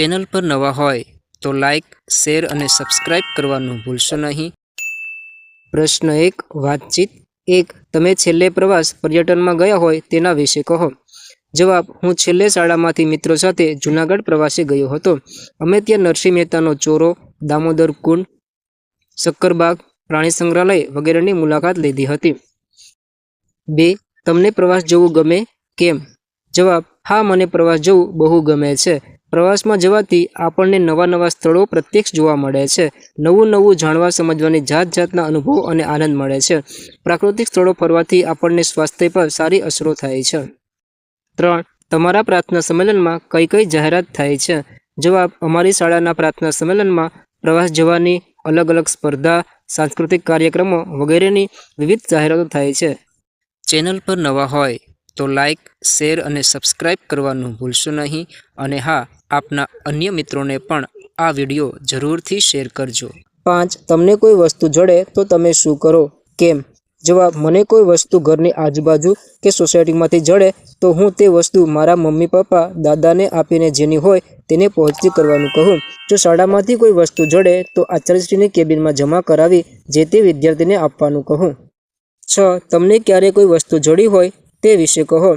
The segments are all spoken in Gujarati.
ચેનલ પર નવા હોય તો લાઇક શેર અને સબસ્ક્રાઇબ કરવાનું ભૂલશો નહીં. પ્રશ્ન એક, વાતચીત. એક, તમે છેલ્લે પ્રવાસ પર્યટનમાં ગયા હોય તેના વિશે કહો. જવાબ, હું છેલ્લે શાળામાંથી મિત્રો સાથે જૂનાગઢ પ્રવાસે ગયો હતો. અમે ત્યાં નરસિંહ મહેતાનો ચોરો, દામોદર કુંડ, શક્કરબાગ, પ્રાણી સંગ્રહાલય વગેરેની મુલાકાત લીધી હતી. બે, તમને પ્રવાસ જવું ગમે? કેમ? જવાબ, હા, મને પ્રવાસ જવું બહુ ગમે છે. પ્રવાસમાં જવાથી આપણને નવા નવા સ્થળો પ્રત્યક્ષ જોવા મળે છે. નવું નવું જાણવા, સમજવાની જાત જાતના અનુભવો અને આનંદ મળે છે. પ્રાકૃતિક સ્થળો ફરવાથી આપણને સ્વાસ્થ્ય પર સારી અસરો થાય છે. ત્રણ, તમારા પ્રાર્થના સંમેલનમાં કઈ કઈ જાહેરાત થાય છે? જવાબ, અમારી શાળાના પ્રાર્થના સંમેલનમાં પ્રવાસ જવાની અલગ અલગ સ્પર્ધા, સાંસ્કૃતિક કાર્યક્રમો વગેરેની વિવિધ જાહેરાતો થાય છે. ચેનલ પર નવા હોય તો લાઇક શેર અને સબસ્ક્રાઇબ કરવાનું ભૂલશો નહીં. અને હા, આપના અન્ય મિત્રોને પણ આ વીડિયો જરૂરથી શેર કરજો. પાંચ, તમને કોઈ વસ્તુ જડે તો તમે શું કરો? કેમ? જવાબ, મને કોઈ વસ્તુ ઘરની આજુબાજુ કે સોસાયટીમાંથી જડે તો હું તે વસ્તુ મારા મમ્મી, પપ્પા, દાદાને આપીને જેની હોય તેને પહોંચતી કરવાનું કહું. જો શાળામાંથી કોઈ વસ્તુ જડે તો આચાર્યશ્રીની કેબિનમાં જમા કરાવી, જે તે વિદ્યાર્થીને આપવાનું કહું. છ, તમને ક્યારે કોઈ વસ્તુ જડી હોય તે વિશે કહો.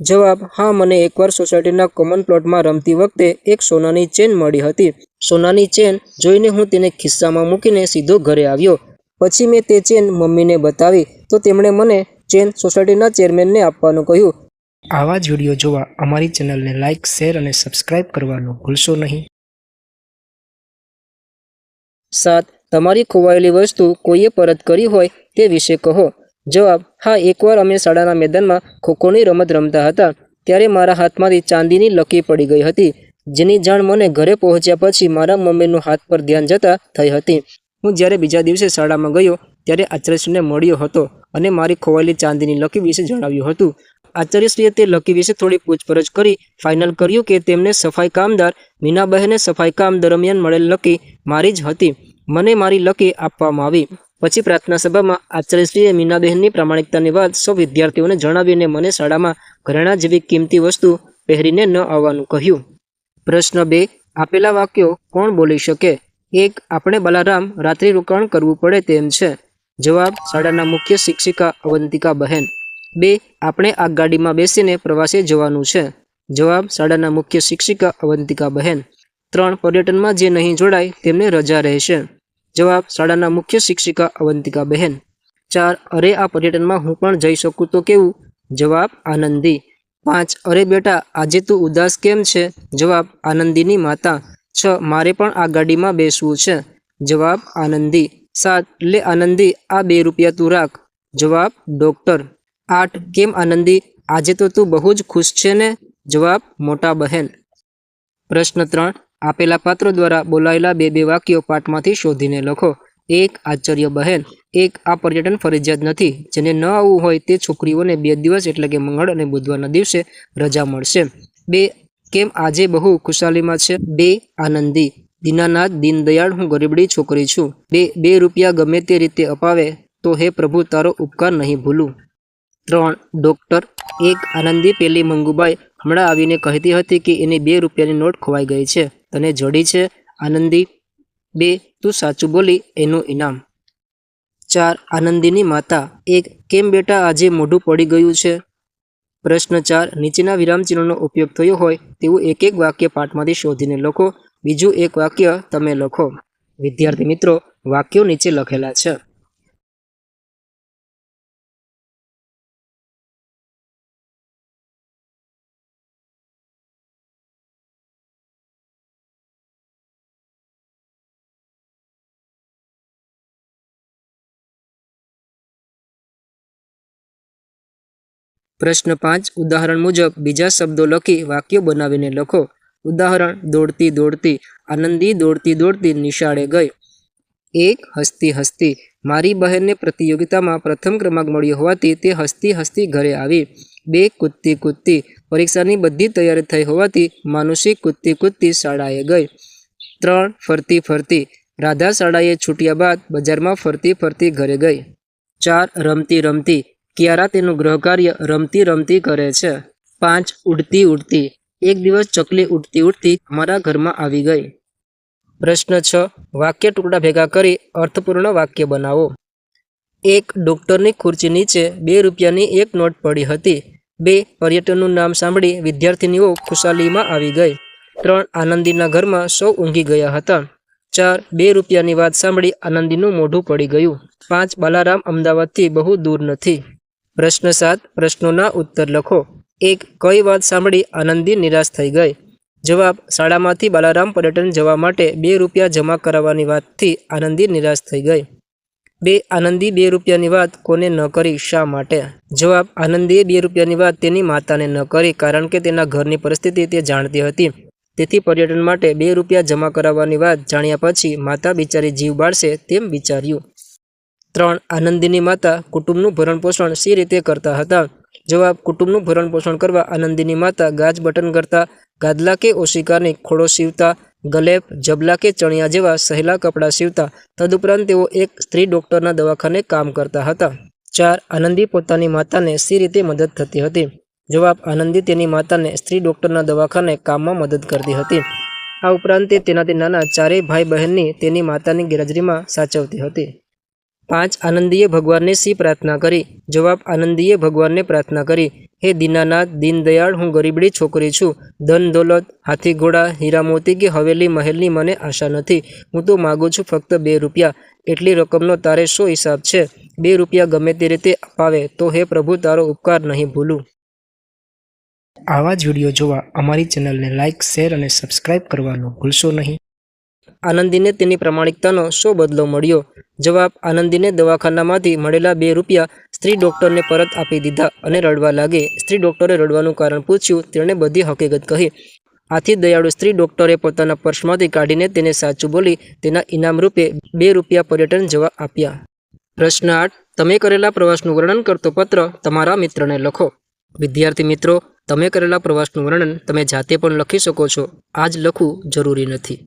જવાબ હા મને એકવાર સોસાયટીના કોમન પ્લોટમાં રમતી વખતે એક સોનાની ચેન મળી હતી. સોનાની ચેન જોઈને હું તેને ખિસ્સામાં મૂકીને સીધો ઘરે આવ્યો. પછી મેં તે ચેન મમ્મીને બતાવી તો તેમણે મને ચેન સોસાયટીના ચેરમેનને આપવાનું કહ્યું. આવા જ વીડિયો જોવા અમારી ચેનલને લાઇક શેર અને સબસ્ક્રાઇબ કરવાનું ભૂલશો નહીં. સાત તમારી ખોવાયેલી વસ્તુ કોઈએ પરત કરી હોય તે વિશે કહો. જવાબ, હા, એકવાર અમે શાળાના મેદાનમાં ખોખોની રમત રમતા હતા, ત્યારે મારા હાથમાંથી ચાંદીની લકી પડી ગઈ હતી, જેની જાણ મને ઘરે પહોંચ્યા પછી મારા મમ્મીનું હાથ પર ધ્યાન જતા થઈ હતી. હું જ્યારે બીજા દિવસે શાળામાં ગયો, ત્યારે આચાર્યશ્રીને મળ્યો હતો અને મારી ખોવાયેલી ચાંદીની લકી વિશે જણાવ્યું હતું. આચાર્યશ્રીએ તે લકી વિશે થોડી પૂછપરછ કરી, ફાઇનલ કર્યું કે તેમને સફાઈ કામદાર મીનાબહેને સફાઈ કામ દરમિયાન મળેલ લકી મારી જ હતી. મને મારી લકી આપવામાં આવી. પછી પ્રાર્થના સભામાં આચાર્યશ્રીએ મીનાબહેનની પ્રામાણિકતાની વાત સૌ વિદ્યાર્થીઓને જણાવીને મને શાળામાં ઘરેણા જેવી કિંમતી વસ્તુ પહેરીને ન આવવાનું કહ્યું. પ્રશ્ન બે, આપેલા વાક્યો કોણ બોલી શકે? એક, આપણે બલારામ રાત્રિ રોકાણ કરવું પડે તેમ છે. જવાબ, શાળાના મુખ્ય શિક્ષિકા અવંતિકા બહેન. બે, આપણે આ ગાડીમાં બેસીને પ્રવાસે જવાનું છે. જવાબ, શાળાના મુખ્ય શિક્ષિકા અવંતિકા બહેન. ત્રણ, પર્યટનમાં જે નહીં જોડાય તેમને રજા રહેશે. જવાબ, શાળાના મુખ્ય શિક્ષિકા અવંતિકા બહેન. ચાર, અરે આ પર્યટનમાં હું પણ જઈ શકું તો કેવું? જવાબ, આનંદી. પાંચ, અરે બેટા, આજે તું ઉદાસ કેમ છે? જવાબ, આનંદીની માતા. છ, મારે પણ આ ગાડીમાં બેસવું છે. જવાબ, આનંદી. સાત, લે આનંદી, આ બે રૂપિયા તું રાખ. જવાબ, ડૉક્ટર. આઠ, કેમ આનંદી? આજે તો તું બહુ જ ખુશ છે ને? જવાબ, મોટા બહેન. પ્રશ્ન ત્રણ આપેલા પાત્રો દ્વારા બોલાયેલા બે બે વાક્યો પાઠમાંથી શોધીને લખો. એક આચાર્ય બહેન. એક, આ પર્યટન ફરજિયાત નથી. જેને ન આવવું હોય તે છોકરીઓને બે દિવસ એટલે કે મંગળ અને બુધવારના દિવસે રજા મળશે. બે, કેમ આજે બહુ ખુશાલીમાં છે? બે, આનંદી. દીનાનાથ, દીનદયાળ, હું ગરીબડી છોકરી છું. બે બે રૂપિયા ગમે તે રીતે અપાવે તો હે પ્રભુ, તારો ઉપકાર નહીં ભૂલું. ત્રણ, ડૉક્ટર. એક, આનંદી પેલી મંગુબાઈ હમણાં આવીને કહેતી હતી કે એની બે રૂપિયાની નોટ ખોવાઈ ગઈ છે. તને જડી છે, આનંદી? બે, તું સાચું બોલી, એનું ઇનામ. ચાર, આનંદીની માતા. એક, કેમ બેટા આજે મોઢું પડી ગયું છે? પ્રશ્ન ચાર, નીચેના વિરામચિહ્નોનો ઉપયોગ થયો હોય તેવું એક એક વાક્ય પાઠમાંથી શોધીને લખો. બીજું એક વાક્ય તમે લખો. વિદ્યાર્થી મિત્રો, વાક્યો નીચે લખેલા છે. પ્રશ્ન પાંચ, ઉદાહરણ મુજબ બીજા શબ્દો લખી વાક્યો બનાવીને લખો. ઉદાહરણ, દોડતી દોડતી, આનંદી દોડતી દોડતી નિશાળે ગઈ. એક, હસતી હસતી. મારી બહેનને પ્રતિયોગિતામાં પ્રથમ ક્રમાંક મળ્યો હોવાથી તે હસતી હસતી ઘરે આવી. બે, કૂદતી કૂદતી. પરીક્ષાની બધી તૈયારી થઈ હોવાથી માનુષી કૂદતી કૂદતી શાળાએ ગઈ. ત્રણ, ફરતી ફરતી. રાધા શાળાએ છૂટ્યા બાદ બજારમાં ફરતી ફરતી ઘરે ગઈ. ચાર, રમતી રમતી. કિયારા તેનું ગ્રહકાર્ય રમતી રમતી કરે છે. પાંચ, ઉડતી ઉડતી. એક દિવસ ચકલી ઉડતી ઉડતી અમારા ઘરમાં આવી ગઈ. પ્રશ્ન છ, વાક્ય ટુકડા ભેગા કરી અર્થપૂર્ણ વાક્ય બનાવો. એક, ડૉક્ટરની ખુરચી નીચે બે રૂપિયાની એક નોટ પડી હતી. બે, પર્યટનનું નામ સાંભળી વિદ્યાર્થીનીઓ ખુશાલીમાં આવી ગઈ. ત્રણ, આનંદીના ઘરમાં સૌ ઊંઘી ગયા હતા. ચાર, બે રૂપિયાની વાત સાંભળી આનંદીનું મોઢું પડી ગયું. પાંચ, બાલારામ અમદાવાદથી બહુ દૂર નથી. પ્રશ્ન સાત, પ્રશ્નોના ઉત્તર લખો. એક, કઈ વાત સાંભળી આનંદી નિરાશ થઈ ગઈ? જવાબ, શાળામાંથી બાલારામ પર્યટન જવા માટે બે રૂપિયા જમા કરાવવાની વાતથી આનંદી નિરાશ થઈ ગઈ. બે, આનંદી બે રૂપિયાની વાત કોને ન કરી, શા માટે? જવાબ આનંદીએ બે રૂપિયાની વાત તેની માતાને ન કરી કારણ કે તેના ઘરની પરિસ્થિતિ તે જાણતી હતી. તેથી પર્યટન માટે બે રૂપિયા જમા કરાવવાની વાત જાણ્યા પછી માતા બિચારી જીવ બાળશે તેમ વિચાર્યું. ત્રણ આનંદીની માતા કુટુંબનું ભરણપોષણ સી રીતે કરતા હતા. જવાબ, કુટુંબનું ભરણપોષણ કરવા આનંદીની માતા ગાજ બટન કરતા ગાદલા કે ઓશિકાની ખોળો સીવતા ગલેપ જબલા કે ચણિયા જેવા સહેલા કપડાં સીવતા, તદુપરાંત તેઓ એક સ્ત્રી ડૉક્ટરના દવાખાને કામ કરતા હતા. ચાર, આનંદી પોતાની માતાને સી રીતે મદદ થતી હતી. જવાબ, આનંદી તેની માતાને સ્ત્રી ડૉક્ટરના દવાખાને કામમાં મદદ કરતી હતી. આ ઉપરાંત તે તેનાથી નાના ચારેય ભાઈ બહેનની તેની માતાની ગેરહાજરીમાં સાચવતી હતી. પાંચ આનંદીએ ભગવાનને સી પ્રાર્થના કરી? જવાબ આનંદીએ ભગવાનને પ્રાર્થના કરી. હે દીનાનાથ, દીનદયાળ, હું ગરીબડી છોકરી છું. ધન દોલત, હાથી ઘોડા હીરામોતી કે હવેલી મહેલની મને આશા નથી. હું તો માગું છું ફક્ત બે રૂપિયા. એટલી રકમનો તારે શું હિસાબ છે? બે રૂપિયા ગમે તે રીતે અપાવે તો હે પ્રભુ, તારો ઉપકાર નહીં ભૂલું. આવા જ વીડિયો જોવા અમારી ચેનલને લાઇક શેર અને સબસ્ક્રાઇબ કરવાનું ભૂલશો નહીં. આનંદીને તેની પ્રામાણિકતાનો શો બદલો મળ્યો. જવાબ, આનંદીને દવાખાનામાંથી મળેલા બે રૂપિયા સ્ત્રી ડૉક્ટરને પરત આપી દીધા અને રડવા લાગી. સ્ત્રી ડૉક્ટરે રડવાનું કારણ પૂછ્યું, તેણે બધી હકીકત કહી. આથી દયાળુ સ્ત્રી ડૉક્ટરે પોતાના પર્સમાંથી કાઢીને તેને સાચું બોલી, તેના ઇનામ રૂપે બે રૂપિયા પર્યટન જવા આપ્યા. પ્રશ્ન આઠ, તમે કરેલા પ્રવાસનું વર્ણન કરતો પત્ર તમારા મિત્રને લખો. વિદ્યાર્થી મિત્રો, તમે કરેલા પ્રવાસનું વર્ણન તમે જાતે પણ લખી શકો છો. આજ લખવું જરૂરી નથી.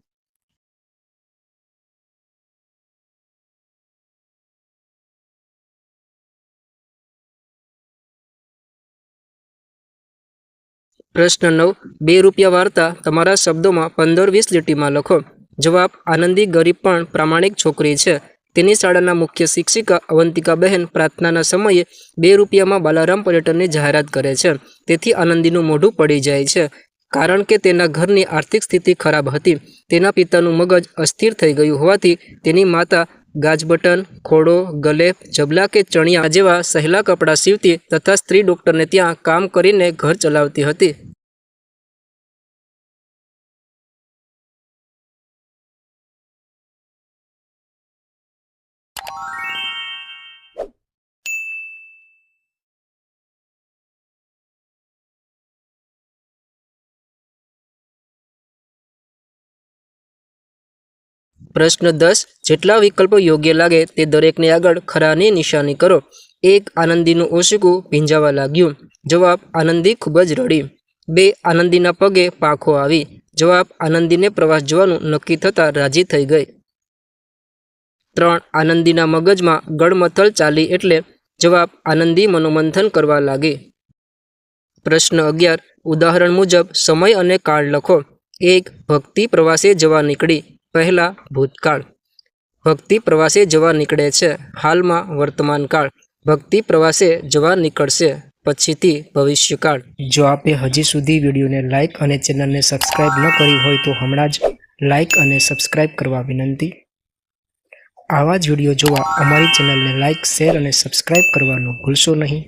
પ્રશ્ન નવ, બે રૂપિયા વાર્તા તમારા શબ્દોમાં પંદર વીસ લીટીમાં લખો. જવાબ, આનંદી ગરીબ પણ પ્રામાણિક છોકરી છે. તેની શાળાના મુખ્ય શિક્ષિકા અવંતિકા બહેન પ્રાર્થનાના સમયે બે રૂપિયામાં બાલારામ પર્યટનની જાહેરાત કરે છે. તેથી આનંદીનું મોઢું પડી જાય છે. કારણ કે તેના ઘરની આર્થિક સ્થિતિ ખરાબ હતી. તેના પિતાનું મગજ અસ્થિર થઈ ગયું હોવાથી તેની માતા ગાજબટન ખોડો ગલેફ જબલા કે ચણિયા જેવા સહેલા કપડાં સીવતી તથા સ્ત્રી ડૉક્ટરને ત્યાં કામ કરીને ઘર ચલાવતી હતી. પ્રશ્ન દસ, જેટલા વિકલ્પો યોગ્ય લાગે તે દરેકને આગળ ખરાની નિશાની કરો. એક, આનંદીનું ઓશિકું ભીંજાવા લાગ્યું. જવાબ, આનંદી ખૂબ જ રડી. બે, આનંદીના પગે પાંખો આવી. જવાબ, આનંદીને પ્રવાસ જવાનું નક્કી થતાં રાજી થઈ ગઈ. ત્રણ, આનંદીના મગજમાં ગળમથલ ચાલી એટલે જવાબ, આનંદી મનોમંથન કરવા લાગી. પ્રશ્ન અગિયાર, ઉદાહરણ મુજબ સમય અને કાળ લખો. એક, ભક્તિ પ્રવાસે જવા નીકળી. પહેલા ભૂતકાળ. ભક્તિ પ્રવાસે જવા નીકળે છે. હાલમાં વર્તમાનકાળ ભક્તિ પ્રવાસે જવા નીકળશે. પછીથી ભવિષ્યકાળ. જો આપે હજી સુધી વિડીયોને લાઇક અને ચેનલને સબસ્ક્રાઇબ ન કરી હોય તો હમણાં જ લાઇક અને સબસ્ક્રાઇબ કરવા વિનંતી. આવા જ વીડિયો જોવા અમારી ચેનલને લાઇક શેર અને સબસ્ક્રાઇબ કરવાનું ભૂલશો નહીં.